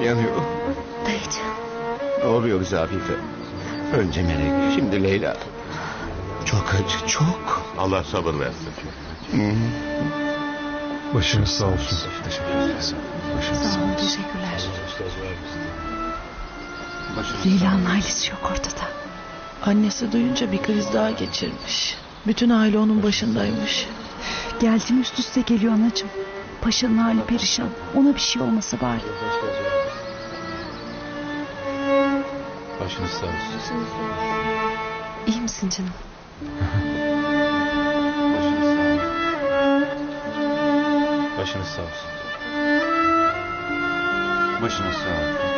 Elim yanıyor. Dayıcığım. Ne oluyor bize Afife? Önce Melek, şimdi Leyla. Çok acı, çok. Allah sabır versin. Başınız sağ olsun. Sağ olun teşekkürler. Leyla'nın ailesi yok ortada. Annesi duyunca bir kriz daha geçirmiş. Bütün aile onun başındaymış. Geldim üst üste geliyor anacığım. Paşanın hali perişan. Ona bir şey olmasa bari. Başınız sağ olsun. İyi misin canım? Başınız sağ olsun. Başınız sağ olsun.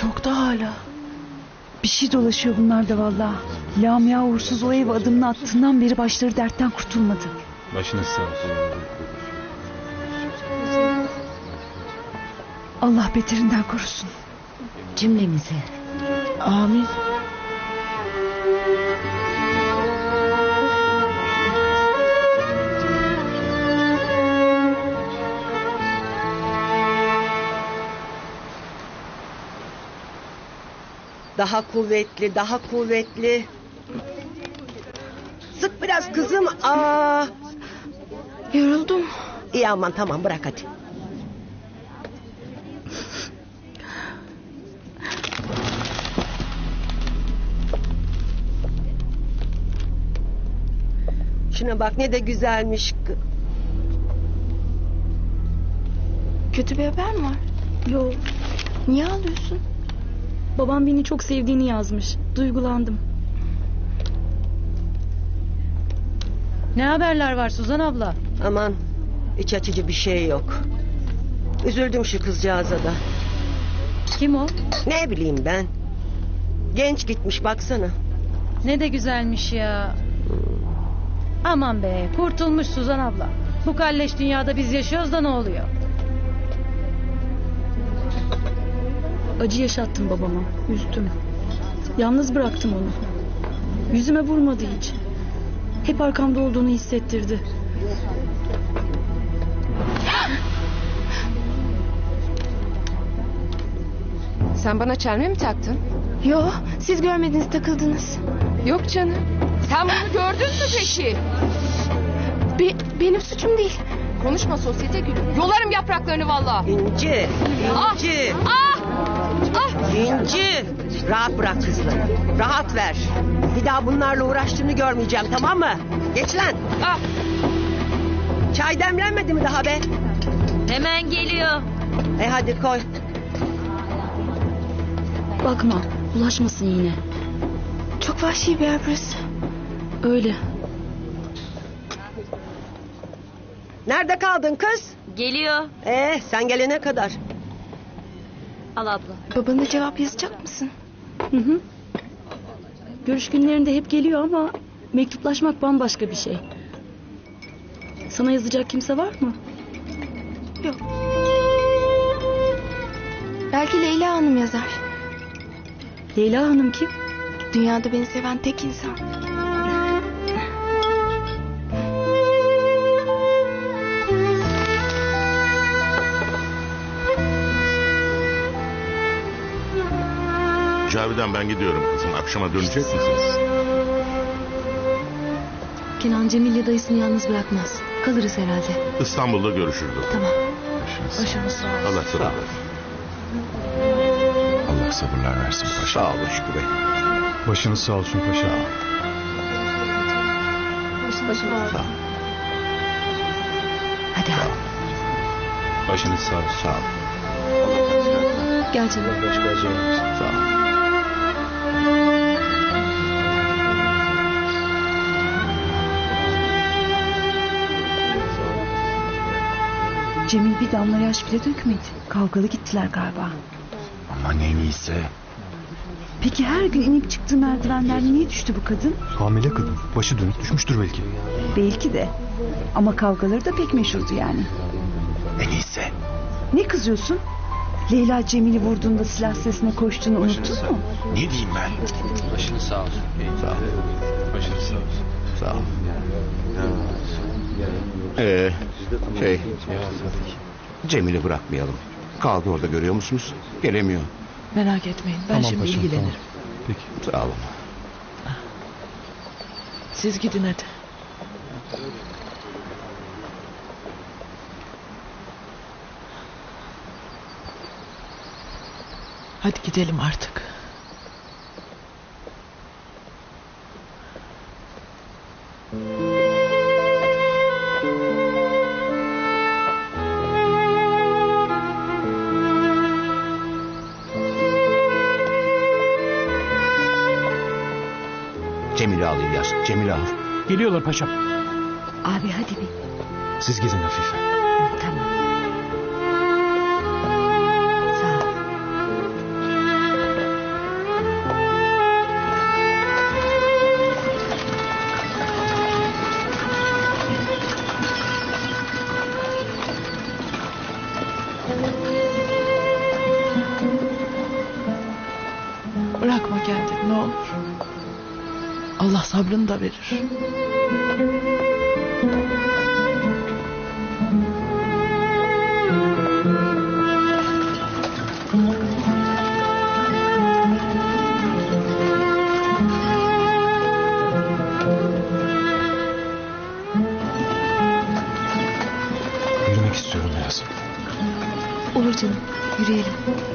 Şokta hala. Bir şey dolaşıyor bunlarda vallahi. Lamia uğursuz o ev adımını attığından beri başları dertten kurtulmadı. Başınız sağ olsun. Allah beterinden korusun. Cümlemizi. Amin. Daha kuvvetli, daha kuvvetli. Sık biraz kızım. Aa. Yoruldum. İyi aman tamam bırak hadi. Şuna bak ne de güzelmiş. Kötü bir haber mi var? Yok. Niye ağlıyorsun? Babam beni çok sevdiğini yazmış. Duygulandım. Ne haberler var Suzan abla? Aman iç açıcı bir şey yok. Üzüldüm şu kızcağıza da. Kim o? Ne bileyim ben. Genç gitmiş baksana. Ne de güzelmiş ya. Aman be kurtulmuş Suzan abla. Bu kalleş dünyada biz yaşıyoruz da ne oluyor? Acı yaşattım babama. Üzdüm. Yalnız bıraktım onu. Yüzüme vurmadı hiç. Hep arkamda olduğunu hissettirdi. Sen bana çelme mi taktın? Yo, siz görmediniz takıldınız. Yok canım. Sen bunu gördün mü peki? Be- benim suçum değil. Konuşma sosyete gülü. Yolarım yapraklarını valla. İnci, Ah! İnci, Ah! Ah! İnci. Rahat bırak kızları. Rahat ver. Bir daha bunlarla uğraştığını görmeyeceğim tamam mı? Geç lan. Ah! Çay demlenmedi mi daha be? Hemen geliyor. E hadi koy. Bakma, bulaşmasın yine. Çok vahşi bir yer burası. Öyle. Nerede kaldın kız? Geliyor. Eh sen gelene kadar. Al abla. Babana cevap yazacak mısın? Hı hı. Görüş günlerinde hep geliyor ama mektuplaşmak bambaşka bir şey. Sana yazacak kimse var mı? Yok. Belki Leyla Hanım yazar. Leyla Hanım kim? Dünyada beni seven tek insan. Cavidan ben gidiyorum kızım. Akşama dönecek misiniz? Kenan Cemil'le dayısını yalnız bırakmaz. Kalırız herhalde. İstanbul'da görüşürüz. Tamam. Başınız sağ olsun. Allah Sağ ol. Allah sabırlar versin paşa. Sağ ol Şükrü Bey. Başınız sağ olsun paşa. Sağ ol. Hadi. Başınız sağ olsun. Sağ ol. Gel canım. Sağ ol. Cemil bir damla yaş bile dökmedi. Kavgalı gittiler galiba. Aman en iyisi. Peki her gün inip çıktığı merdivenlerden niye düştü bu kadın? Hamile kadın. Başı dönük düşmüştür belki. Belki de. Ama kavgaları da pek meşhurdu yani. En iyisi. Ne kızıyorsun? Leyla Cemil'i vurduğunda silah sesine koştuğunu unuttun mu? Ne diyeyim ben? Başınız sağ olsun. Sağ ol. Başınız sağ olsun. Sağ ol. Ee, şey, Cemil'i bırakmayalım. Kaldı orada görüyor musunuz? Gelemiyor. Merak etmeyin. Ben Tamam şimdi paşam, ilgilenirim. tamam. Peki. Sağ olun. Siz gidin hadi. Hadi gidelim artık. Cemil'i al İlyas. Cemil'i al. Geliyorlar paşam. Abi hadi bir. Siz gidin Afife. Sabrını da verir. Yürümek istiyorum biraz. Olur canım. Yürüyelim.